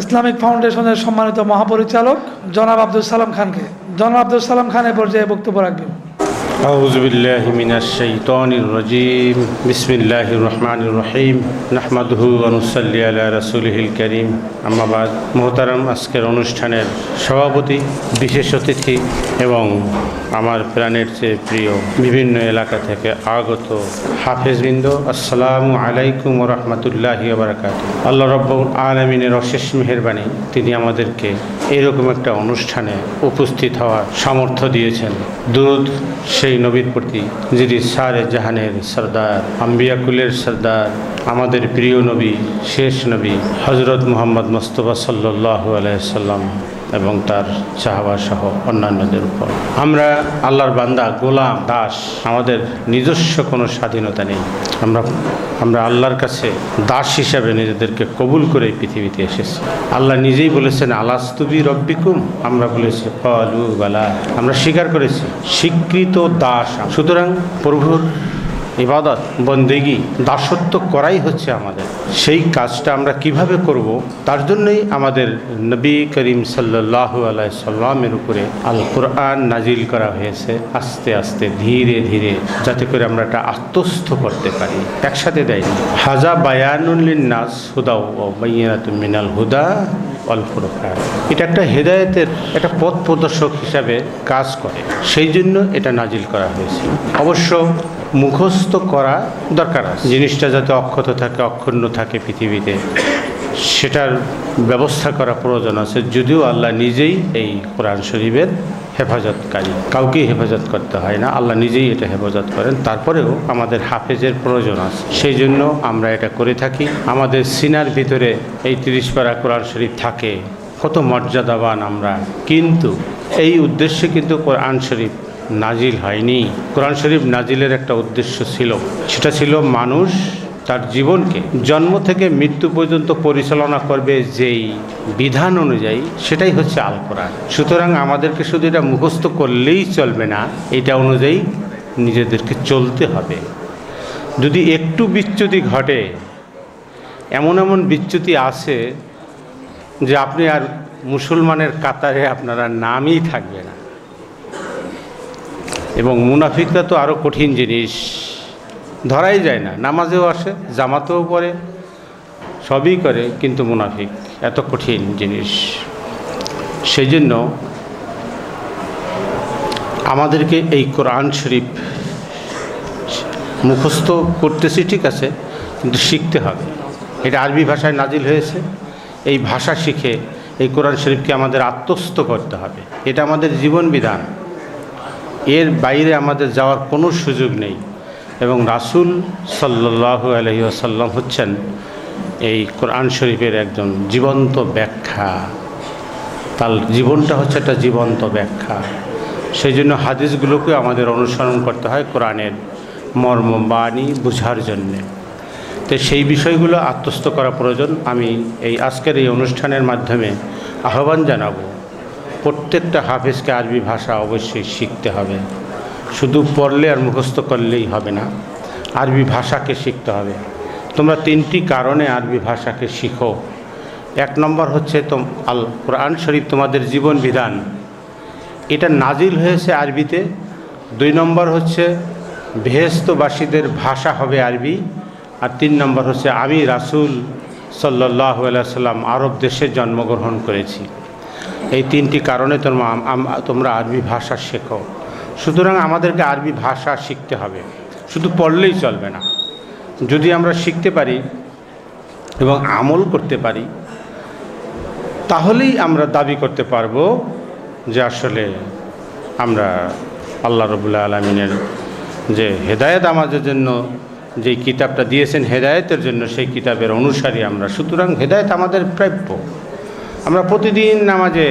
Islamic ফাউন্ডেশনের সম্মানিত মহাপরিচালক জনাব আব্দুল সালাম খানকে। জনাব আব্দুল সালাম খানের পর্যায়ে বক্তব্য রাখবেন। أعوذ بالله من الشيطان الرجيم بسم الله الرحمن الرحيم نحمده ونصلي على رسوله الكريم أما بعد মোহতারাম আজকের অনুষ্ঠানের সভাপতি বিশেষ অতিথি এবং আমার প্রাণের চেয়ে প্রিয় বিভিন্ন এলাকা থেকে আগত হাফেজবৃন্দ আসসালামু আলাইকুম রহমতুল্লাহ বারাকাত আল্লাহ রব্বুল আলমিনের অশেষ মেহরবানি তিনি আমাদেরকে এরকম একটা অনুষ্ঠানে উপস্থিত হওয়ার সামর্থ্য দিয়েছেন দুরুদ সেই নবীর প্রতি, যিনি সারে জাহানের সর্দার, আম্বিয়াকুলের সর্দার, আমাদের প্রিয় নবী, শেষ নবী হজরত মোহাম্মদ মোস্তফা সাল্লাহ আলাইসাল্লাম এবং তার চাহাবা সহ অন্যান্যদের উপর। আমরা আল্লাহর বান্দা, গোলাম, দাস, আমাদের নিজস্ব কোনো স্বাধীনতা নেই। আমরা আমরা আল্লাহর কাছে দাস হিসাবে নিজেদেরকে কবুল করে পৃথিবীতে এসেছি। আল্লাহ নিজেই বলেছেন, আলাস্তুবি রব্বিকুম? আমরা বলেছি ফলু বালা। আমরা স্বীকার করেছি, স্বীকৃত দাস। সুতরাং প্রভুর ইবাদত, বন্দেগি, দাসত্ব করাই হচ্ছে আমাদের। সেই কাজটা আমরা কীভাবে করব, তার জন্যই আমাদের নবী করিম সাল্লাহ আলাই সাল্লামের উপরে আল কোরআন নাজিল করা হয়েছে আস্তে আস্তে, ধীরে ধীরে, যাতে করে আমরা এটা আত্মস্থ করতে পারি। একসাথে দেয়নি হাজা বায়ানুল্লিন নাস হুদাও ও বাইয়াত মিনাল হুদা এটা একটা হেদায়েতের, একটা পথ প্রদর্শক হিসাবে কাজ করে। সেই জন্য এটা নাজিল করা হয়েছে। অবশ্য মুখস্থ করা দরকার আছে। জিনিসটা যাতে অক্ষত থাকে, অক্ষুণ্ণ থাকে পৃথিবীতে, সেটার ব্যবস্থা করা প্রয়োজন আছে। যদিও আল্লাহ নিজেই এই কোরআন শরীফের হেফাজতকারী। কাউকেই হেফাজত করতে হয় না। আল্লাহ নিজেই এটা হেফাজত করেন। তারপরেও আমাদের হাফেজের প্রয়োজন আছে। সেই জন্য আমরা এটা করে থাকি। আমাদের সিনার ভিতরে এই তিরিশ পারা কোরআন শরীফ থাকে। কত মর্যাদাবান আমরা। কিন্তু এই উদ্দেশ্যে কিন্তু কোরআন শরীফ নাজিল হয়নি। কোরআন শরীফ নাজিলের একটা উদ্দেশ্য ছিল। সেটা ছিল মানুষ তার জীবনকে জন্ম থেকে মৃত্যু পর্যন্ত পরিচালনা করবে যেই বিধান অনুযায়ী, সেটাই হচ্ছে আল কোরআন সুতরাং আমাদেরকে শুধু এটা মুখস্থ করলেই চলবে না, এটা অনুযায়ী নিজেদেরকে চলতে হবে। যদি একটু বিচ্যুতি ঘটে, এমন এমন বিচ্যুতি আছে যে আপনি আর মুসলমানের কাতারে আপনারা নামই থাকবে না। এবং মুনাফিকরা তো আরও কঠিন জিনিস। ধরাই যায় না। নামাজেও আসে, জামাতেও পড়ে, সবই করে, কিন্তু মুনাফিক এত কঠিন জিনিস। সেই জন্য আমাদেরকে এই কোরআন শরীফ মুখস্থ করতেছি, ঠিক আছে, কিন্তু শিখতে হবে। এটা আরবি ভাষায় নাজিল হয়েছে। এই ভাষা শিখে এই কোরআন শরীফকে আমাদের আত্মস্থ করতে হবে। এটা আমাদের জীবন বিধান। এর বাইরে আমাদের যাওয়ার কোনো সুযোগ নেই। এবং রাসুল সাল্লাহ আলহি আসাল্লাম হচ্ছেন এই কোরআন শরীফের একজন জীবন্ত ব্যাখ্যা। তার জীবনটা হচ্ছে একটা জীবন্ত ব্যাখ্যা। সেই জন্য হাদিসগুলোকে আমাদের অনুসরণ করতে হয় কোরআনের মর্ম বাণী বোঝার জন্যে। তো সেই বিষয়গুলো আত্মস্থ করা প্রয়োজন। আমি এই আজকের এই অনুষ্ঠানের মাধ্যমে আহ্বান জানাব। প্রত্যেকটা হাফেজকে আরবি ভাষা অবশ্যই শিখতে হবে। শুধু পড়লে আর মুখস্থ করলেই হবে না, আরবি ভাষাকে শিখতে হবে। তোমরা তিনটি কারণে আরবি ভাষাকে শিখো। এক নম্বর হচ্ছে তো আল কোরআন শরীফ তোমাদের জীবন বিধান। এটা নাজিল হয়েছে আরবিতে। দুই নম্বর হচ্ছে বেহেস্তবাসীদের ভাষা হবে আরবি। আর তিন নম্বর হচ্ছে আমি রাসুল সাল্লাহ সাল্লাম আরব দেশে জন্মগ্রহণ করেছি। এই তিনটি কারণে তোমরা তোমরা আরবি ভাষা শেখো। সুতরাং আমাদেরকে আরবি ভাষা শিখতে হবে। শুধু পড়লেই চলবে না। যদি আমরা শিখতে পারি এবং আমল করতে পারি, তাহলেই আমরা দাবি করতে পারব যে আসলে আমরা আল্লাহ রবুল্লা আলমিনের যে হেদায়েত আমাদের জন্য, যে কিতাবটা দিয়েছেন হেদায়তের জন্য, সেই কিতাবের অনুসারী আমরা। সুতরাং হেদায়েত আমাদের প্রাপ্য। আমরা প্রতিদিন নামাজে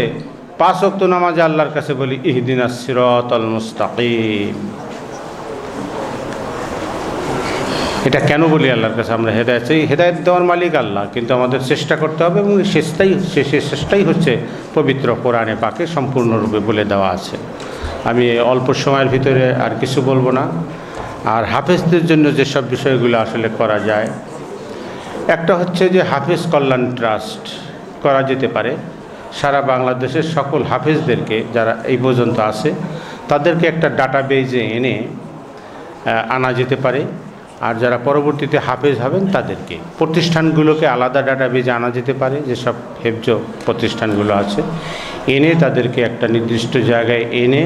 পাঁচ অক্ত নামাজে আল্লাহর কাছে বলি ইহদিন সিরত আল মুস্তাকিম। এটা কেন বলি আল্লাহর কাছে? আমরা হেদায়ত সেই হেদায়ত দেওয়ার মালিক আল্লাহ, কিন্তু আমাদের চেষ্টা করতে হবে এবং শেষটাই শেষের চেষ্টাই হচ্ছে পবিত্র কোরআনে পাকে সম্পূর্ণরূপে বলে দেওয়া আছে। আমি অল্প সময়ের ভিতরে আর কিছু বলব না। আর হাফেজদের জন্য যেসব বিষয়গুলো আসলে করা যায়, একটা হচ্ছে যে হাফেজ কল্যাণ ট্রাস্ট। করা যেতে পারে। সারা বাংলাদেশের সকল হাফেজদেরকে যারা এই পর্যন্ত আছে, তাদেরকে একটা ডাটা বেজে এনে আনা যেতে পারে। আর যারা পরবর্তীতে হাফেজ হবেন, তাদেরকে প্রতিষ্ঠানগুলোকে আলাদা ডাটা বেজে আনা যেতে পারে, যেসব হেফজ প্রতিষ্ঠানগুলো আছে। এনে তাদেরকে একটা নির্দিষ্ট জায়গায় এনে,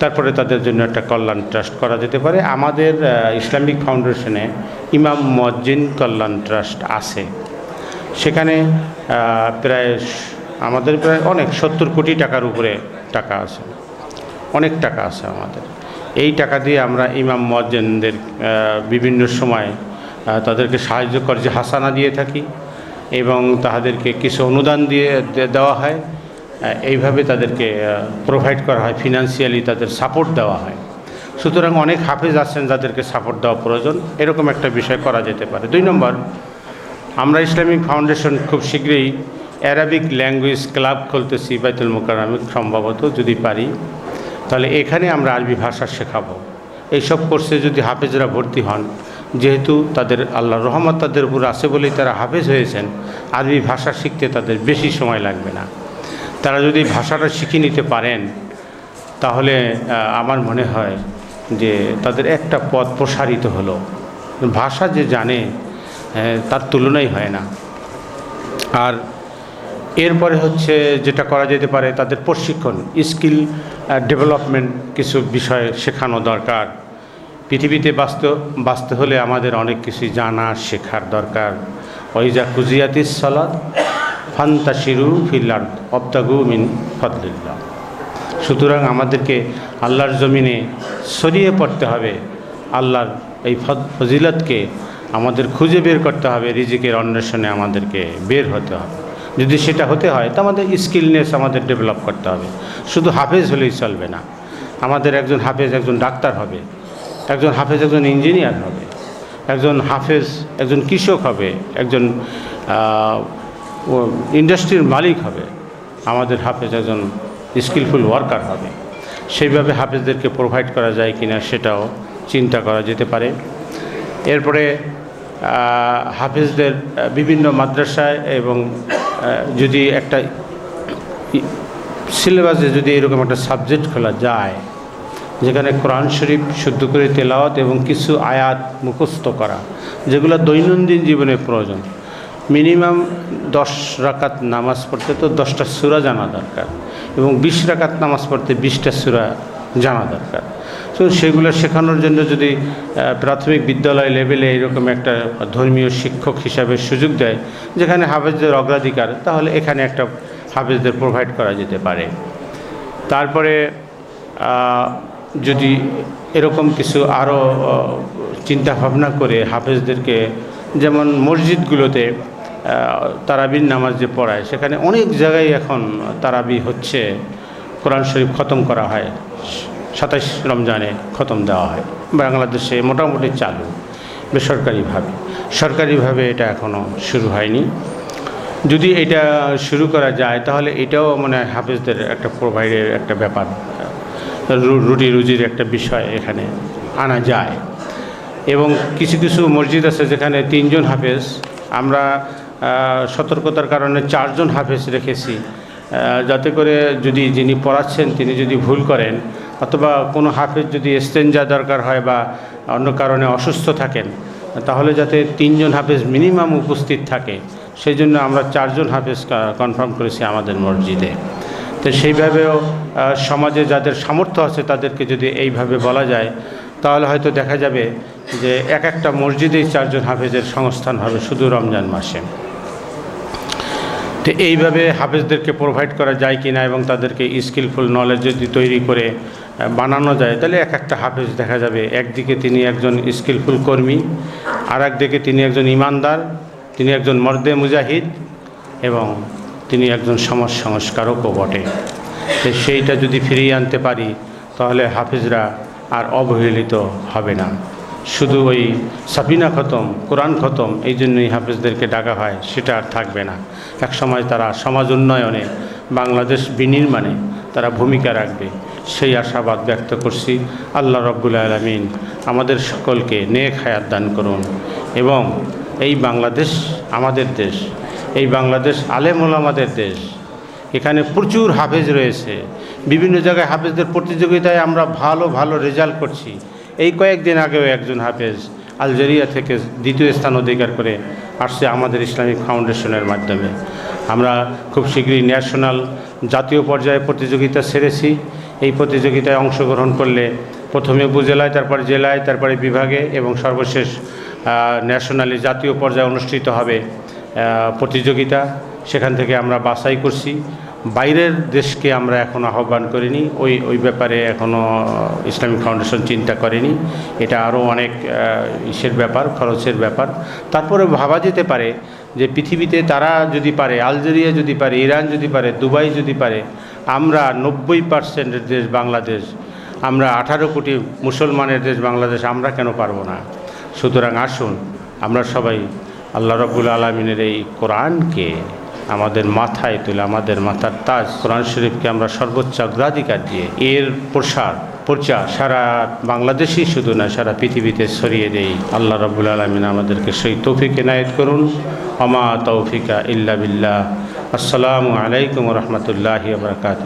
তারপরে তাদের জন্য একটা কল্যাণ ট্রাস্ট করা যেতে পারে। আমাদের ইসলামিক ফাউন্ডেশনে ইমাম মজ্জিন কল্যাণ ট্রাস্ট আছে। সেখানে প্রায় আমাদের প্রায় অনেক, সত্তর কোটি টাকার উপরে টাকা আছে। অনেক টাকা আছে আমাদের। এই টাকা দিয়ে আমরা ইমাম মজ্জেনদের বিভিন্ন সময় তাদেরকে সাহায্য কর্যে হাসানা দিয়ে থাকি এবং তাদেরকে কিছু অনুদান দিয়ে দেওয়া হয়। এইভাবে তাদেরকে প্রোভাইড করা হয়। ফিনান্সিয়ালি তাদের সাপোর্ট দেওয়া হয়। সুতরাং অনেক হাফেজ আছেন যাদেরকে সাপোর্ট দেওয়া প্রয়োজন। এরকম একটা বিষয় করা যেতে পারে। দুই নম্বর আমরা ইসলামিক ফাউন্ডেশন খুব শীঘ্রই অ্যারাবিক ল্যাঙ্গুয়েজ ক্লাব খুলতেছি বাইতুল মোকাররমে, সম্ভবত যদি পারি। তাহলে এখানে আমরা আরবি ভাষা শেখাবো। এইসব কোর্সে যদি হাফেজরা ভর্তি হন, যেহেতু তাদের আল্লাহ রহমত তাদের উপর আছে বলেই তারা হাফেজ হয়েছেন, আরবি ভাষা শিখতে তাদের বেশি সময় লাগবে না। তারা যদি ভাষাটা শিখে নিতে পারেন, তাহলে আমার মনে হয় যে তাদের একটা পথ প্রসারিত হলো। ভাষা যে জানে তার তুলনাই হয় না। আর এরপরে হচ্ছে যেটা করা যেতে পারে তাদের প্রশিক্ষণ, স্কিল ডেভেলপমেন্ট কিছু বিষয় শেখানো দরকার। পৃথিবীতে বাঁচতে বাঁচতে হলে আমাদের অনেক কিছুই জানা শেখার দরকার। ওই যা কুজিয়াতিস সালাদ ফান্তাশিরু ফিল্লার্দ অবতাগু মিন ফদলিল্লাহ। সুতরাং আমাদেরকে আল্লাহর জমিনে সরিয়ে পড়তে হবে। আল্লাহর এই ফজিলতকে আমাদের খুঁজে বের করতে হবে, রিজিকের অন্বেষণে আমাদেরকে বের হতে হবে। যদি সেটা হতে হয়, তো আমাদের স্কিলনেস আমাদের ডেভেলপ করতে হবে। শুধু হাফেজ হলেই চলবে না। আমাদের একজন হাফেজ একজন ডাক্তার হবে, একজন হাফেজ একজন ইঞ্জিনিয়ার হবে, একজন হাফেজ একজন কৃষক হবে, একজন ইন্ডাস্ট্রির মালিক হবে, আমাদের হাফেজ একজন স্কিলফুল ওয়ার্কার হবে। সেইভাবে হাফেজদেরকে প্রোভাইড করা যায় কিনা সেটাও চিন্তা করা যেতে পারে। এরপরে হাফেজদের বিভিন্ন মাদ্রাসায় এবং যদি একটা সিলেবাসে যদি এরকম একটা সাবজেক্ট খোলা যায়, যেখানে কোরআন শরীফ শুদ্ধ করে তেলাওয়াত এবং কিছু আয়াত মুখস্থ করা, যেগুলো দৈনন্দিন জীবনে প্রয়োজন, মিনিমাম দশ রাকাত নামাজ পড়তে তো দশটা সুরা জানা দরকার এবং বিশ রাকাত নামাজ পড়তে বিশটা সুরা জানা দরকার। তো সেগুলো শেখানোর জন্য যদি প্রাথমিক বিদ্যালয় লেভেলে এরকম একটা ধর্মীয় শিক্ষক হিসাবে সুযোগ দেয়, যেখানে হাফেজদের অগ্রাধিকার, তাহলে এখানে একটা হাফেজদের প্রোভাইড করা যেতে পারে। তারপরে যদি এরকম কিছু আরও চিন্তা ভাবনা করে হাফেজদেরকে, যেমন মসজিদগুলোতে তারাবির নামাজ যে পড়ায়, সেখানে অনেক জায়গায় এখন তারাবি হচ্ছে, কোরআন শরীফ খতম করা হয়। সাতাইশ রমজানে খতম দেওয়া হয়। বাংলাদেশে মোটামুটি চালু, বেসরকারিভাবে। সরকারিভাবে এটা এখনও শুরু হয়নি। যদি এটা শুরু করা যায়, তাহলে এটাও মানে হাফেজদের একটা প্রোভাইডের একটা ব্যাপার রুটি রুজির একটা বিষয় এখানে আনা যায়। এবং কিছু কিছু মসজিদ আছে যেখানে তিনজন হাফেজ, আমরা সতর্কতার কারণে চারজন হাফেজ রেখেছি। যাতে করে যদি যিনি পড়াচ্ছেন, তিনি যদি ভুল করেন, অথবা কোনো হাফেজ যদি এক্সচেঞ্জা দরকার হয় বা অন্য কারণে অসুস্থ থাকেন, তাহলে যাতে তিনজন হাফেজ মিনিমাম উপস্থিত থাকে, সেই জন্য আমরা চারজন হাফেজ কনফার্ম করেছি আমাদের মসজিদে। তো সেইভাবেও সমাজে যাদের সামর্থ্য আছে, তাদেরকে যদি এইভাবে বলা যায়, তাহলে হয়তো দেখা যাবে যে এক একটা মসজিদেই চারজন হাফেজের সংস্থান হবে শুধু রমজান মাসে। তো এইভাবে হাফেজদেরকে প্রোভাইড করা যায় কিনা এবং তাদেরকে স্কিলফুল নলেজ যদি তৈরি করে বানানো যায়, তাহলে এক একটা হাফেজ দেখা যাবে। একদিকে তিনি একজন স্কিলফুল কর্মী আর একদিকে তিনি একজন ইমানদার, তিনি একজন মর্দে মুজাহিদ এবং তিনি একজন সমাজ সংস্কারকও বটে। তো সেইটা যদি ফিরিয়ে আনতে পারি, তাহলে হাফেজরা আর অবহেলিত হবে না। শুধু ওই সাফিনা খতম, কোরআন খতম, এই জন্যই হাফেজদেরকে ডাকা হয়, সেটা আর থাকবে না। এক সময় তারা সমাজ উন্নয়নে, বাংলাদেশ বিনির্মাণে তারা ভূমিকা রাখবে। সেই আশাবাদ ব্যক্ত করছি। আল্লাহ রব্বুল আলমিন আমাদের সকলকে নেক হায়াত দান করুন। এবং এই বাংলাদেশ আমাদের দেশ, এই বাংলাদেশ আলেম ওলামাদের দেশ, এখানে প্রচুর হাফেজ রয়েছে। বিভিন্ন জায়গায় হাফেজদের প্রতিযোগিতায় আমরা ভালো ভালো রেজাল্ট করছি। এই কয়েকদিন আগেও একজন হাফেজ আলজেরিয়া থেকে দ্বিতীয় স্থান অধিকার করে আসছে আমাদের ইসলামিক ফাউন্ডেশনের মাধ্যমে। আমরা খুব শীঘ্রই ন্যাশনাল জাতীয় পর্যায়ে প্রতিযোগিতা সেরেছি এই প্রতিযোগিতায় অংশগ্রহণ করলে প্রথমে উপজেলায়, তারপরে জেলায়, তারপরে বিভাগে এবং সর্বশেষ ন্যাশনালি জাতীয় পর্যায়ে অনুষ্ঠিত হবে প্রতিযোগিতা। সেখান থেকে আমরা বাছাই করছি। বাইরের দেশকে আমরা এখনও আহ্বান করিনি। ওই ওই ব্যাপারে এখনও ইসলামিক ফাউন্ডেশন চিন্তা করেনি। এটা আরও অনেক ইসের ব্যাপার, খরচের ব্যাপার। তারপরে ভাবা যেতে পারে যে পৃথিবীতে তারা যদি পারে, আলজেরিয়া যদি পারে, ইরান যদি পারে, দুবাই যদি পারে, আমরা নব্বই পার্সেন্টের দেশ বাংলাদেশ, আমরা আঠারো কোটি মুসলমানের দেশ বাংলাদেশ, আমরা কেন পারব না? সুতরাং আসুন, আমরা সবাই আল্লাহ রব্বুল আলমিনের এই কোরআনকে আমাদের মাথায় তুলে, আমাদের মাথার তাজ কোরআন শরীফকে আমরা সর্বোচ্চ অগ্রাধিকার দিয়ে এর প্রসার, প্রচার সারা বাংলাদেশই শুধু না, সারা পৃথিবীতে ছড়িয়ে দেই। আল্লাহ রবুল আলমিন আমাদেরকে সেই তৌফিক এনায়েত করুন। অমা তৌফিকা ইল্লা বিল্লাহ। আসসালামু আলাইকুম রহমতুল্লাহি বরকাত